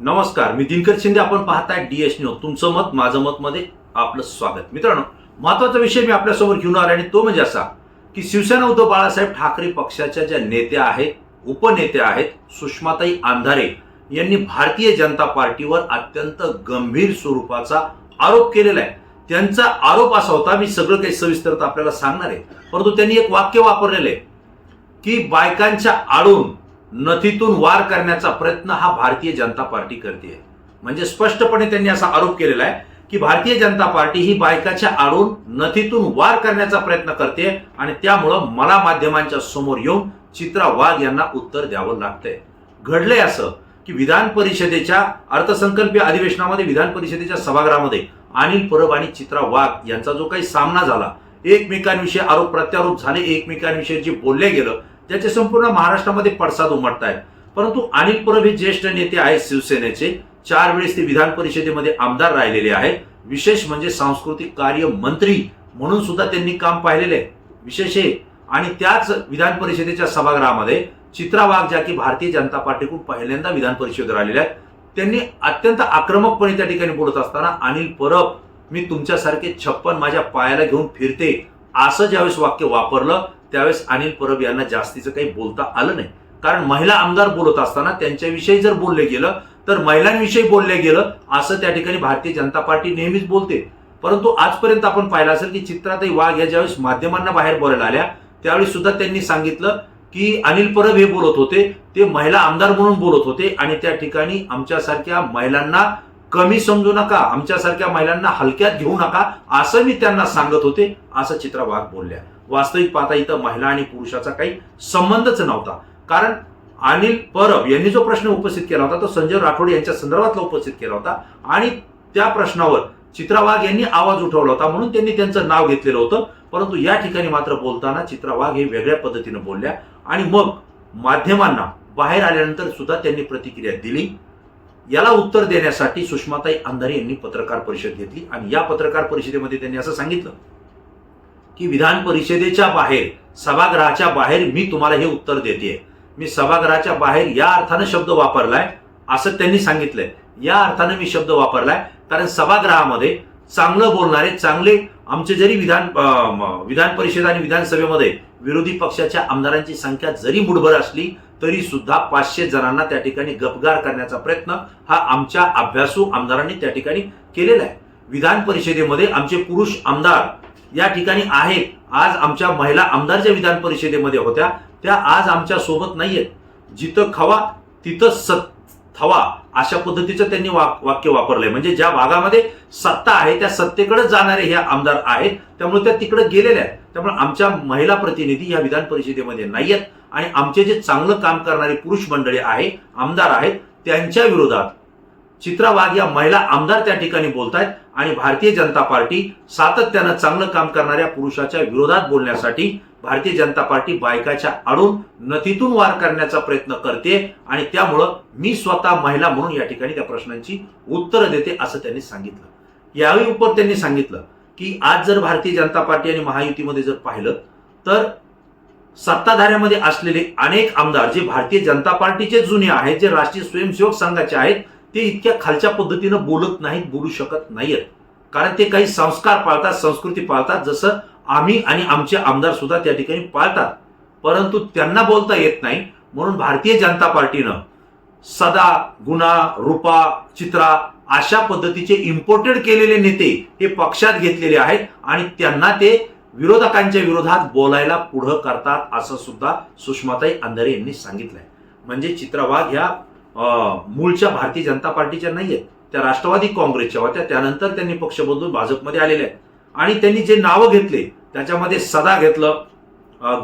नमस्कार मी दिनकर शिंदे. आपण पाहताय डीएस न्यूज तुमचं मत माझं मत मध्ये आपलं स्वागत. मित्रांनो महत्त्वाचा विषय मी आपल्यासमोर घेऊन आला आणि तो म्हणजे असा की शिवसेना उद्धव बाळासाहेब ठाकरे पक्षाच्या ज्या नेत्या आहेत उपनेत्या आहेत सुषमाताई आंधारे यांनी भारतीय जनता पार्टीवर अत्यंत गंभीर स्वरूपाचा आरोप केलेला आहे. त्यांचा आरोप असा होता मी सगळं काही सविस्तरता आपल्याला सांगणार आहे. परंतु त्यांनी एक वाक्य वापरलेलं आहे की बायकांच्या आडून नथीतून वार करण्याचा प्रयत्न हा भारतीय जनता पार्टी करते म्हणजे स्पष्टपणे त्यांनी असा आरोप केलेला आहे की भारतीय जनता पार्टी ही बायकाच्या आडून नथीतून वार करण्याचा प्रयत्न करते आणि त्यामुळं मला माध्यमांच्या समोर येऊन चित्रा वाघ यांना उत्तर द्यावं लागतंय. घडलंय असं की विधान परिषदेच्या अर्थसंकल्पीय अधिवेशनामध्ये विधान परिषदेच्या सभागृहामध्ये अनिल परब आणि चित्रा वाघ यांचा जो काही सामना झाला एकमेकांविषयी आरोप प्रत्यारोप झाले एकमेकांविषयी जे बोलले गेलं ज्याचे संपूर्ण महाराष्ट्रामध्ये पडसाद उमटत आहेत परंतु अनिल परब हे ज्येष्ठ नेते आहेत शिवसेनेचे. चार वेळेस ते विधान परिषदेमध्ये आमदार राहिलेले आहेत. विशेष म्हणजे सांस्कृतिक कार्य मंत्री म्हणून सुद्धा त्यांनी काम पाहिलेले आहे. विशेष हे. आणि त्याच विधान परिषदेच्या सभागृहामध्ये चित्रा वाघ ज्या की भारतीय जनता पार्टीकडून पहिल्यांदा विधान परिषदेवर आलेल्या आहेत त्यांनी अत्यंत आक्रमकपणे त्या ठिकाणी बोलत असताना अनिल परब मी तुमच्यासारखे छप्पन माझ्या पायाला घेऊन फिरते. असं ज्यावेळेस वाक्य वापरलं त्यावेळेस अनिल परब यांना जास्तीचं काही बोलता आलं नाही. कारण महिला आमदार बोलत असताना त्यांच्याविषयी जर बोलले गेलं तर महिलांविषयी बोलले गेलं असं त्या ठिकाणी भारतीय जनता पार्टी नेहमीच बोलते. परंतु आजपर्यंत आपण पाहिलं असेल की चित्राताई वाघ या ज्यावेळेस माध्यमांना बाहेर बोलायला आल्या त्यावेळी सुद्धा त्यांनी सांगितलं की अनिल परब हे बोलत होते ते महिला आमदार म्हणून बोलत होते आणि त्या ठिकाणी आमच्यासारख्या महिलांना कमी समजू नका आमच्यासारख्या महिलांना हलक्यात घेऊ नका असं मी त्यांना सांगत होते असं चित्रा वाघ बोलल्या. वास्तविक पाहता इथं महिला आणि पुरुषाचा काही संबंधच नव्हता. कारण अनिल परब यांनी जो प्रश्न उपस्थित केला होता तो संजय राठोड यांच्या संदर्भातला उपस्थित केला होता. आणि त्या प्रश्नावर चित्रा वाघ यांनी आवाज उठवला होता म्हणून त्यांनी त्यांचं नाव घेतलेलं होतं. परंतु या ठिकाणी मात्र बोलताना चित्रा वाघ हे वेगळ्या पद्धतीनं बोलल्या. आणि मग माध्यमांना बाहेर आल्यानंतर सुद्धा त्यांनी प्रतिक्रिया दिली. याला उत्तर देण्यासाठी सुषमाताई अंधारे यांनी पत्रकार परिषद घेतली. आणि या पत्रकार परिषदेमध्ये त्यांनी असं सांगितलं. की विधान परिषदेच्या बाहेर सभागृहाच्या बाहेर मी तुम्हाला हे उत्तर देते मी सभागृहाच्या बाहेर या अर्थानं शब्द वापरलाय असं त्यांनी सांगितलंय. या अर्थानं मी शब्द वापरलाय कारण सभागृहामध्ये चांगलं बोलणारे चांगले आमचे जरी विधान विधान परिषद आणि विधानसभेमध्ये विरोधी पक्षाच्या आमदारांची संख्या जरी मुठभर असली तरी सुद्धा पाचशे जणांना त्या ठिकाणी गपगार करण्याचा प्रयत्न हा आमच्या अभ्यासू आमदारांनी त्या ठिकाणी केलेला आहे. विधान परिषदेमध्ये आमचे पुरुष आमदार या ठिकाणी आहेत. आज आमच्या महिला आमदार ज्या विधान परिषदेमध्ये होत्या त्या आज आमच्यासोबत नाहीयेत. जिथं खवा तिथं सत थवा अशा पद्धतीचं त्यांनी वाक- वाक्य वापरलंय. म्हणजे ज्या भागामध्ये सत्ता आहे त्या सत्तेकडे जाणारे हे आमदार आहेत त्यामुळे त्या तिकडे गेलेल्या आहेत. त्यामुळे आमच्या महिला प्रतिनिधी या विधान परिषदेमध्ये नाहीयेत. आणि आमचे जे चांगलं काम करणारे पुरुष मंडळी आहे आमदार आहेत त्यांच्या विरोधात चित्रा वाघ या महिला आमदार त्या ठिकाणी बोलतायत आणि भारतीय जनता पार्टी सातत्यानं चांगलं काम करणाऱ्या पुरुषाच्या विरोधात बोलण्यासाठी भारतीय जनता पार्टी बायकाच्या आडून नथीतून वार करण्याचा प्रयत्न करते आणि त्यामुळं मी स्वतः महिला म्हणून या ठिकाणी त्या प्रश्नांची उत्तरं देते असं त्यांनी सांगितलं. यावेळी उपर त्यांनी सांगितलं की आज जर भारतीय जनता पार्टी आणि महायुतीमध्ये जर पाहिलं तर सत्ताधाऱ्यामध्ये असलेले अनेक आमदार जे भारतीय जनता पार्टीचे जुने आहेत जे राष्ट्रीय स्वयंसेवक संघाचे आहेत ते इतक्या खालच्या पद्धतीनं बोलत नाहीत बोलू शकत नाहीत कारण ते काही संस्कार पाळतात संस्कृती पाळतात जसं आम्ही आणि आमचे आमदार सुद्धा त्या ठिकाणी पाळतात. परंतु त्यांना बोलता येत नाही. म्हणून भारतीय जनता पार्टीनं सदा गुणा रूपा चित्रा अशा पद्धतीचे इम्पोर्टेड केलेले नेते हे पक्षात घेतलेले आहेत आणि त्यांना ते विरोधकांच्या विरोधात बोलायला पुढं करतात असं सुद्धा सुषमाताई अंधारे यांनी सांगितलंय. म्हणजे चित्रावाघ ह्या मूळच्या भारतीय जनता पार्टीच्या नाही आहेत त्या राष्ट्रवादी काँग्रेसच्या होत्या. त्यानंतर त्यांनी पक्ष बदलून भाजपमध्ये आलेले आहेत. आणि त्यांनी जे नावं घेतले त्याच्यामध्ये सदा घेतलं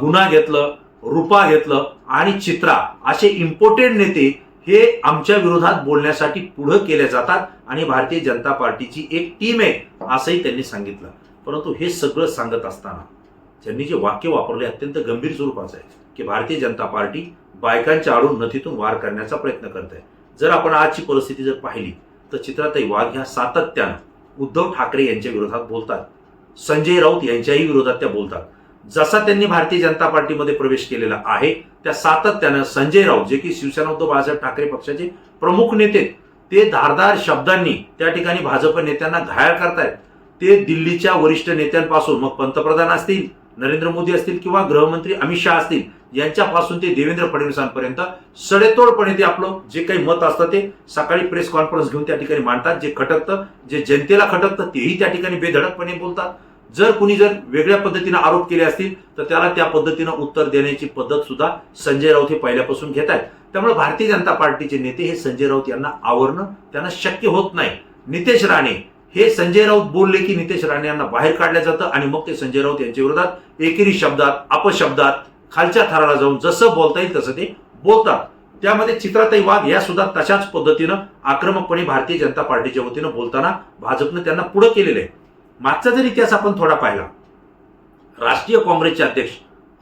गुन्हा घेतलं रुपा घेतलं आणि चित्रा असे इम्पोर्टेड नेते हे आमच्या विरोधात बोलण्यासाठी पुढे केले जातात आणि भारतीय जनता पार्टीची एक टीम आहे असंही त्यांनी सांगितलं. परंतु हे सगळं सांगत असताना त्यांनी जे वाक्य वापरले अत्यंत गंभीर स्वरूपाचं आहे की भारतीय जनता पार्टी बायकांच्या आडून नथीतून वार करण्याचा प्रयत्न करत आहे जर आपण आजची परिस्थिती जर पाहिली तर चित्राताई वाघ ह्या सातत्यानं उद्धव ठाकरे यांच्या विरोधात बोलतात. संजय राऊत यांच्याही विरोधात त्या बोलतात. जसा त्यांनी भारतीय जनता पार्टीमध्ये प्रवेश केलेला आहे त्या सातत्यानं संजय राऊत जे की शिवसेना उद्धव बाळासाहेब ठाकरे पक्षाचे प्रमुख नेते ते धारदार शब्दांनी त्या ठिकाणी भाजप नेत्यांना घायाळ करतायत. ते दिल्लीच्या वरिष्ठ नेत्यांपासून मग पंतप्रधान असतील नरेंद्र मोदी असतील किंवा गृहमंत्री अमित शहा असतील यांच्यापासून ते देवेंद्र फडणवीसांपर्यंत सडेतोडपणे ते आपलं जे काही मत असतं ते सकाळी प्रेस कॉन्फरन्स घेऊन त्या ठिकाणी मांडतात जे खटकतं जे जनतेला खटकतं तेही त्या ठिकाणी बेधडकपणे बोलतात. जर कुणी जर वेगळ्या पद्धतीनं आरोप केले असतील तर त्याला त्या पद्धतीनं उत्तर देण्याची पद्धत सुद्धा संजय राऊत हे पहिल्यापासून घेत आहेत. त्यामुळे भारतीय जनता पार्टीचे नेते हे संजय राऊत यांना आवरणं त्यांना शक्य होत नाही. नितेश राणे हे संजय राऊत बोलले की नितेश राणे यांना बाहेर काढलं जातं आणि मग ते संजय राऊत यांच्या विरोधात एकेरी शब्दात अपशब्दात खालच्या थराला जाऊन जसं बोलता येईल तसं ते बोलतात. त्यामध्ये चित्राताई वाघ या सुद्धा तशाच पद्धतीनं आक्रमकपणे भारतीय जनता पार्टीच्या वतीनं बोलताना भाजपनं त्यांना पुढे केलेलं आहे. मागचा जर इतिहास आपण थोडा पाहिला राष्ट्रीय काँग्रेसचे अध्यक्ष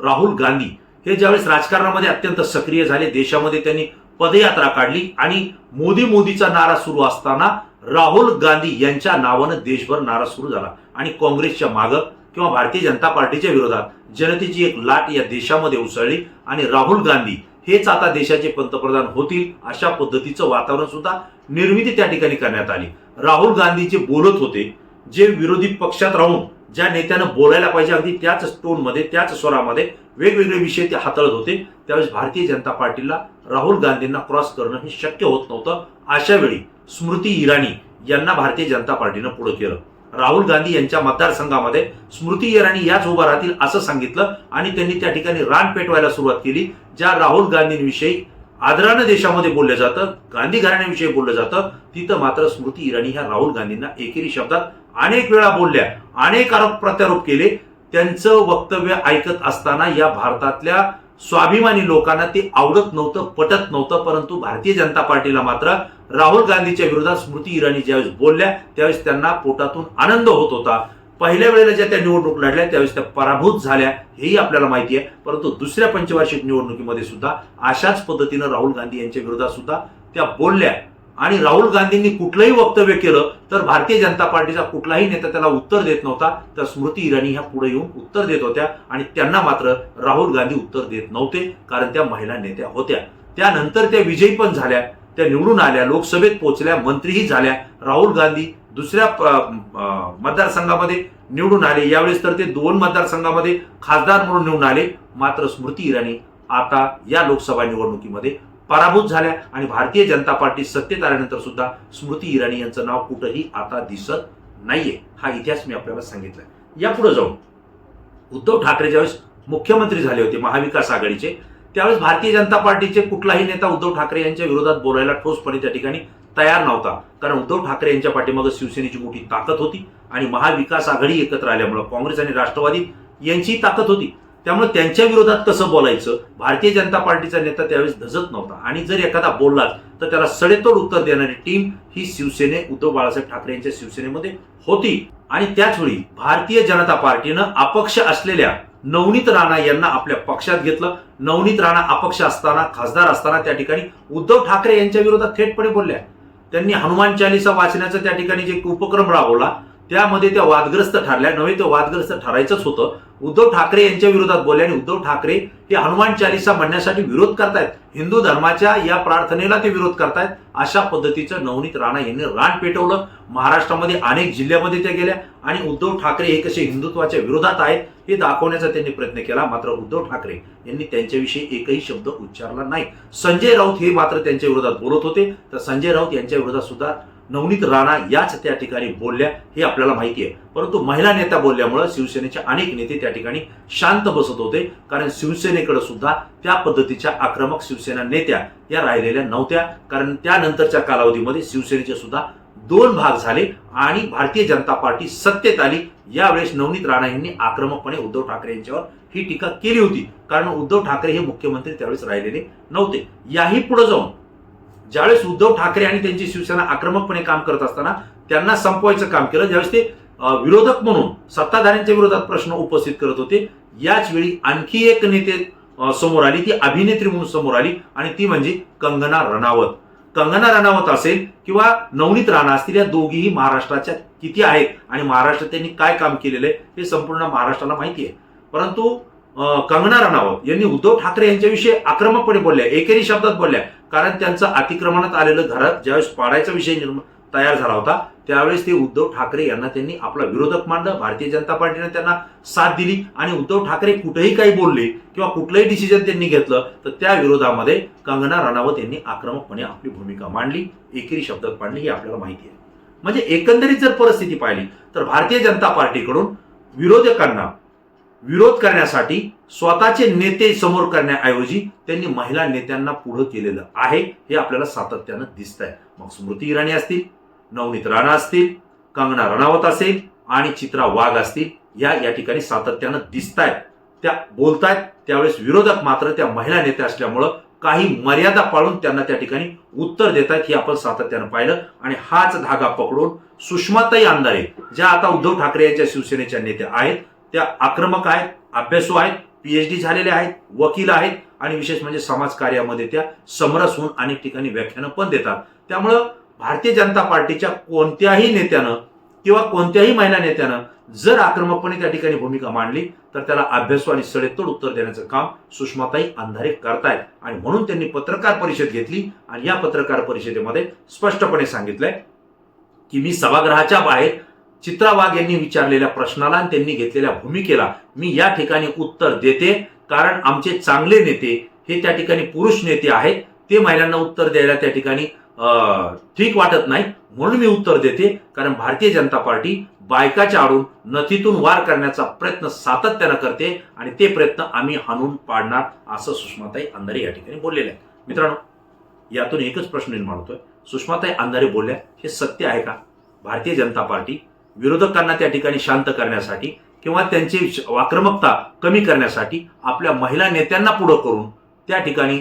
राहुल गांधी हे ज्यावेळेस राजकारणामध्ये अत्यंत सक्रिय झाले देशामध्ये त्यांनी पदयात्रा काढली आणि मोदी मोदीचा नारा सुरू असताना राहुल गांधी यांच्या नावानं देशभर नारा सुरू झाला. आणि काँग्रेसच्या मागं किंवा भारतीय जनता पार्टीच्या विरोधात जनतेची एक लाट या देशामध्ये उसळली. आणि राहुल गांधी हेच आता देशाचे पंतप्रधान होतील अशा पद्धतीचं वातावरण सुद्धा निर्मिती त्या ठिकाणी करण्यात आली. राहुल गांधी जे बोलत होते जे विरोधी पक्षात राहून ज्या नेत्यानं बोलायला पाहिजे अगदी त्याच टोनमध्ये त्याच स्वरामध्ये वेगवेगळे विषय ते हाताळत होते. त्यावेळेस भारतीय जनता पार्टीला राहुल गांधींना क्रॉस करणं हे शक्य होत नव्हतं. अशा वेळी स्मृती इराणी यांना भारतीय जनता पार्टीनं पुढे केलं. राहुल गांधी यांच्या मतदारसंघामध्ये स्मृती इराणी याच उभा राहतील असं सांगितलं आणि त्यांनी त्या ठिकाणी रान पेटवायला सुरुवात केली ज्या राहुल गांधींविषयी आदरानं देशामध्ये बोललं जातं गांधी घराण्याविषयी बोललं जातं तिथं मात्र स्मृती इराणी ह्या राहुल गांधींना एकेरी शब्दात अनेक वेळा बोलल्या अनेक आरोप प्रत्यारोप केले. त्यांचं वक्तव्य ऐकत असताना या भारतातल्या स्वाभिमानी लोकांना ते आवडत नव्हतं पटत नव्हतं परंतु भारतीय जनता पार्टीला मात्र राहुल गांधीच्या विरोधात स्मृती इराणी ज्यावेळेस बोलल्या त्यावेळेस त्यांना पोटातून आनंद होत होता. पहिल्या वेळेला ज्या त्या निवडणूक लढल्या त्यावेळेस त्या पराभूत झाल्या हेही आपल्याला माहिती आहे. परंतु दुसऱ्या पंचवार्षिक निवडणुकीमध्ये सुद्धा अशाच पद्धतीनं राहुल गांधी यांच्या विरोधात सुद्धा त्या बोलल्या. आणि राहुल गांधींनी कुठलंही वक्तव्य केलं तर भारतीय जनता पार्टीचा कुठलाही नेता त्याला उत्तर देत नव्हता तर स्मृती इराणी ह्या पुढे येऊन उत्तर देत होत्या आणि त्यांना मात्र राहुल गांधी उत्तर देत नव्हते कारण त्या महिला नेत्या होत्या. त्यानंतर त्या विजयी पण झाल्या त्या निवडून आल्या लोकसभेत पोहोचल्या मंत्रीही झाल्या. राहुल गांधी दुसऱ्या मतदारसंघामध्ये निवडून आले. यावेळेस तर ते दोन मतदारसंघामध्ये खासदार म्हणून निवडून आले. मात्र स्मृती इराणी आता या लोकसभा निवडणुकीमध्ये पराभूत झाल्या आणि भारतीय जनता पार्टी सत्तेत आल्यानंतर सुद्धा स्मृती इराणी यांचं नाव कुठंही आता दिसत नाहीये. हा इतिहास मी आपल्याला सांगितलाय. यापुढे जाऊन उद्धव ठाकरे ज्यावेळेस मुख्यमंत्री झाले होते महाविकास आघाडीचे त्यावेळेस भारतीय जनता पार्टीचे कुठलाही नेता उद्धव ठाकरे यांच्या विरोधात बोलायला ठोसपणे त्या ठिकाणी तयार नव्हता. कारण उद्धव ठाकरे यांच्या पाठीमागे शिवसेनेची मोठी ताकद होती आणि महाविकास आघाडी एकत्र आल्यामुळे काँग्रेस आणि राष्ट्रवादी यांची ताकद होती. त्यामुळे त्यांच्या विरोधात कसं बोलायचं. भारतीय जनता पार्टीचा नेता त्यावेळेस धजत नव्हता. आणि जर एखादा बोललाच तर त्याला सडेतोड उत्तर देणारी टीम ही शिवसेने उद्धव बाळासाहेब ठाकरे यांच्या शिवसेनेमध्ये होती. आणि त्याच वेळी भारतीय जनता पार्टीनं अपक्ष असलेल्या नवनीत राणा यांना आपल्या पक्षात घेतलं. नवनीत राणा अपक्ष असताना खासदार असताना त्या ठिकाणी उद्धव ठाकरे यांच्या विरोधात थेटपणे बोलल्या. त्यांनी हनुमान चालिसा वाचण्याचा त्या ठिकाणी जे उपक्रम राबवला त्यामध्ये त्या वादग्रस्त ठरल्या नव्हे ते वादग्रस्त ठरायचंच होतं. उद्धव ठाकरे यांच्या विरोधात बोलले आणि उद्धव ठाकरे हे हनुमान चालिसा म्हणण्यासाठी विरोध करतायत. हिंदू धर्माच्या या प्रार्थनेला ते विरोध करतायत. अशा पद्धतीचं नवनीत राणा यांनी रान पेटवलं. महाराष्ट्रामध्ये अनेक जिल्ह्यामध्ये त्या गेल्या आणि उद्धव ठाकरे हे कसे हिंदुत्वाच्या विरोधात आहेत हे दाखवण्याचा त्यांनी प्रयत्न केला. मात्र उद्धव ठाकरे यांनी त्यांच्याविषयी एकही शब्द उच्चारला नाही. संजय राऊत हे मात्र त्यांच्या विरोधात बोलत होते. तर संजय राऊत यांच्या विरोधात सुद्धा नवनीत राणा याच त्या ठिकाणी बोलल्या हे आपल्याला माहिती आहे परंतु महिला नेत्या बोलल्यामुळं शिवसेनेचे अनेक नेते त्या ठिकाणी शांत बसत होते. कारण शिवसेनेकडे सुद्धा त्या पद्धतीच्या आक्रमक शिवसेना नेत्या या राहिलेल्या नव्हत्या. कारण त्यानंतरच्या कालावधीमध्ये शिवसेनेचे सुद्धा दोन भाग झाले आणि भारतीय जनता पार्टी सत्तेत आली. यावेळेस नवनीत राणा यांनी आक्रमकपणे उद्धव ठाकरे यांच्यावर ही टीका केली होती. कारण उद्धव ठाकरे हे मुख्यमंत्री त्यावेळेस राहिलेले नव्हते. याही पुढे जाऊन ज्यावेळेस उद्धव ठाकरे आणि त्यांची शिवसेना आक्रमकपणे काम करत असताना त्यांना संपवायचं काम केलं ज्यावेळेस ते विरोधक म्हणून सत्ताधाऱ्यांच्या विरोधात प्रश्न उपस्थित करत होते याच वेळी आणखी एक नेते समोर आली ती अभिनेत्री म्हणून समोर आली आणि ती म्हणजे कंगना रणावत. कंगना रणावत असेल किंवा नवनीत राणा असतील या दोघीही महाराष्ट्राच्या किती आहेत आणि महाराष्ट्रात त्यांनी काय काम केलेलं आहे हे संपूर्ण महाराष्ट्राला माहिती आहे. परंतु कंगना रणावत यांनी उद्धव ठाकरे यांच्याविषयी आक्रमकपणे बोलल्या एकेरी शब्दात बोलल्या कारण त्यांचं अतिक्रमणात आलेलं घरात ज्यावेळेस पाडायचा विषय निर्माण तयार झाला होता त्यावेळेस ते उद्धव ठाकरे यांना त्यांनी आपला विरोधक मानलं भारतीय जनता पार्टीने त्यांना साथ दिली आणि उद्धव ठाकरे कुठेही काही बोलले किंवा कुठलंही डिसिजन त्यांनी घेतलं तर त्या विरोधामध्ये कंगना राणावत यांनी आक्रमकपणे आपली भूमिका मांडली. एकेरी शब्दात मांडली ही आपल्याला माहिती आहे. म्हणजे एकंदरीत जर परिस्थिती पाहिली तर भारतीय जनता पार्टीकडून विरोधकांना विरोध करण्यासाठी स्वतःचे नेते समोर करण्याऐवजी त्यांनी महिला नेत्यांना पुढं केलेलं आहे हे आपल्याला सातत्यानं दिसत आहे मग स्मृती इराणी असतील नवनीत राणा असतील कंगना रणावत असेल आणि चित्रा वाघ असतील या या ठिकाणी सातत्यानं दिसत आहेत त्या बोलतायत त्यावेळेस विरोधक मात्र त्या महिला नेत्या असल्यामुळं काही मर्यादा पाळून त्यांना त्या ठिकाणी उत्तर देत आहेत हे आपण सातत्यानं पाहिलं. आणि हाच धागा पकडून सुषमाताई अंधारे ज्या आता उद्धव ठाकरे यांच्या शिवसेनेच्या नेत्या आहेत त्या आक्रमक आहेत अभ्यासू आहेत पीएचडी झालेले आहेत वकील आहेत आणि विशेष म्हणजे समाज कार्यामध्ये त्या समरस होऊन अनेक ठिकाणी व्याख्यानं पण देतात. त्यामुळं भारतीय जनता पार्टीच्या कोणत्याही नेत्यानं किंवा कोणत्याही महिला नेत्यानं जर आक्रमकपणे त्या ठिकाणी भूमिका मांडली तर त्याला अभ्यासू आणि सडेतोड उत्तर देण्याचं काम सुषमाताई अंधारे करतायत. आणि म्हणून त्यांनी पत्रकार परिषद घेतली आणि या पत्रकार परिषदेमध्ये स्पष्टपणे सांगितलंय की मी सभागृहाच्या बाहेर चित्रा वाघ यांनी विचारलेल्या प्रश्नाला आणि त्यांनी घेतलेल्या भूमिकेला मी या ठिकाणी उत्तर देते. कारण आमचे चांगले नेते हे त्या ठिकाणी पुरुष नेते आहेत. ते महिलांना उत्तर द्यायला त्या ठिकाणी ठीक वाटत नाही. म्हणून मी उत्तर देते. कारण भारतीय जनता पार्टी बायकाच्या आडून नथीतून वार करण्याचा प्रयत्न सातत्यानं करते आणि ते प्रयत्न आम्ही हाणून पाडणार असं सुषमाताई अंधारे या ठिकाणी बोललेले आहेत. मित्रांनो यातून एकच प्रश्न निर्माण होतोय. सुषमाताई अंधारे बोलल्या हे सत्य आहे का? भारतीय जनता पार्टी विरोधकांना त्या ठिकाणी शांत करण्यासाठी किंवा त्यांची आक्रमकता कमी करण्यासाठी आपल्या महिला नेत्यांना पुढं करून त्या ठिकाणी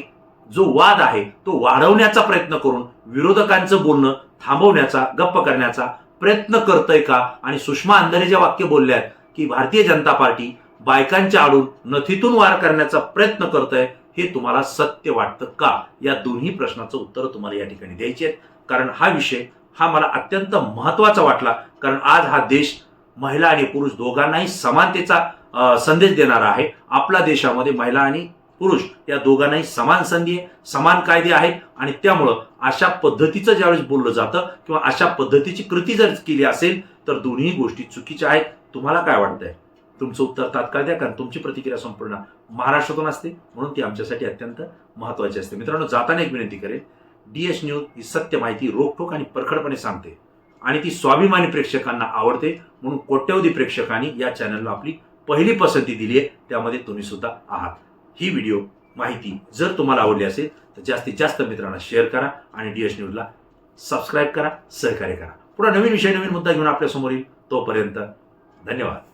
जो वाद आहे तो वाढवण्याचा प्रयत्न करून विरोधकांचं बोलणं थांबवण्याचा गप्प करण्याचा प्रयत्न करतय का? आणि सुषमा अंधारे जे वाक्य बोलल्यात की भारतीय जनता पार्टी बायकांच्या आडून नथीतून वार करण्याचा प्रयत्न करतय हे तुम्हाला सत्य वाटतं का? या दोन्ही प्रश्नाचं उत्तर तुम्हाला या ठिकाणी द्यायची आहेत. कारण हा विषय हा मला अत्यंत महत्त्वाचा वाटला कारण आज हा देश महिला आणि पुरुष दोघांनाही समानतेचा संदेश देणारा आहे. आपल्या देशामध्ये महिला आणि पुरुष या दोघांनाही समान संधी आहे समान कायदे आहेत आणि त्यामुळं अशा पद्धतीचं ज्यावेळेस बोललं जातं किंवा अशा पद्धतीची कृती जर केली असेल तर दोन्ही गोष्टी चुकीच्या आहेत. तुम्हाला काय वाटतंय? तुमचं उत्तर तात्काळ द्या कारण तुमची प्रतिक्रिया संपूर्ण महाराष्ट्रातून असते म्हणून ती आमच्यासाठी अत्यंत महत्त्वाची असते. मित्रांनो जाताना एक विनंती करेल डीएस न्यूज ही सत्य माहिती रोखोक आणि परखडपणे सांगते आणि ती स्वाभिमानी प्रेक्षकांना आवडते म्हणून कोट्यवधी प्रेक्षकांनी या चॅनलला आपली पहिली पसंती दिली आहे. त्यामध्ये तुम्ही सुद्धा आहात. ही व्हिडिओ माहिती जर तुम्हाला आवडली असेल तर जास्तीत जास्त मित्रांना शेअर करा आणि डीएस न्यूजला सबस्क्राईब करा सहकार्य करा. पुढे नवीन विषय नवीन मुद्दा घेऊन आपल्यासमोर येईल तोपर्यंत धन्यवाद.